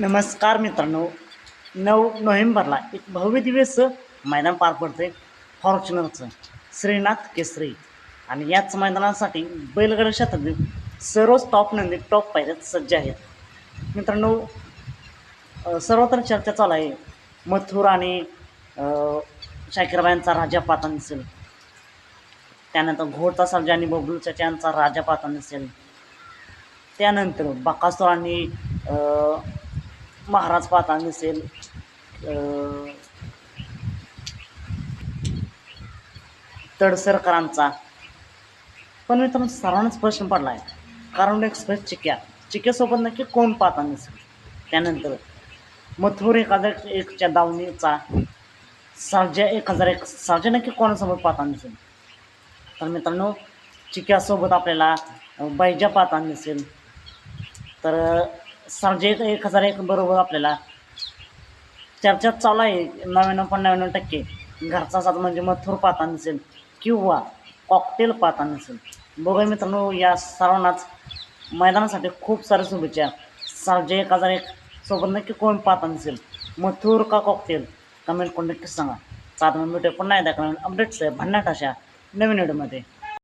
नमस्कार मित्रांनो. नऊ नोव्हेंबरला एक भव्य दिवस मैदान पार पडते फॉर्च्युनरचं श्रीनाथ केसरी. आणि याच मैदानासाठी बैलगाडी क्षेत्रातील सर्वच टॉप नंदी टॉप पायऱ्यात सज्ज आहेत. मित्रांनो सर्वत्र चर्चा चालू आहे. मथुर आणि अ, राजा पातन दिसेल. त्यानंतर घोडचा सर्जा आणि बबलूच्या यांचा राजा पातन दिसेल. त्यानंतर बकासूर आणि महाराज पाहताना दिसेल. तडसरकरांचा. पण मित्रांनो सर्वांनाच प्रश्न पडला आहे कारण एक्सप्रेस चिक्या. चिक्यासोबत नक्की कोण पाहता नसेल त्यानंतर मथुर एक हजार एकच्या दावणीचा. सर्जा एक हजार एक सर्जा नक्की कोणासोबत पाहता नसेल तर मित्रांनो चिक्यासोबत आपल्याला बैजा पाहताना नसेल तर सर्जे एक हजार एक बरोबर आपल्याला चर्चा चालू आहे. नव्याण्णव पंच्याण्णव टक्के. घरचा साथ म्हणजे मथुर पाहता नसेल किंवा कॉकटेल पाहता नसेल. बघा मित्रांनो या सर्वांनाच मैदानासाठी खूप साऱ्या शुभेच्छा. सर्जे एक हजार एक सोबत नक्की कोण पाहता नसेल? मथुर का कॉकटेल कमेंट करून नक्कीच सांगा. सात मिनिट पुन्हा एकदा कमेंट अपडेट्स आहे. भन्नाट अशा नवीन व्हिडिओमध्ये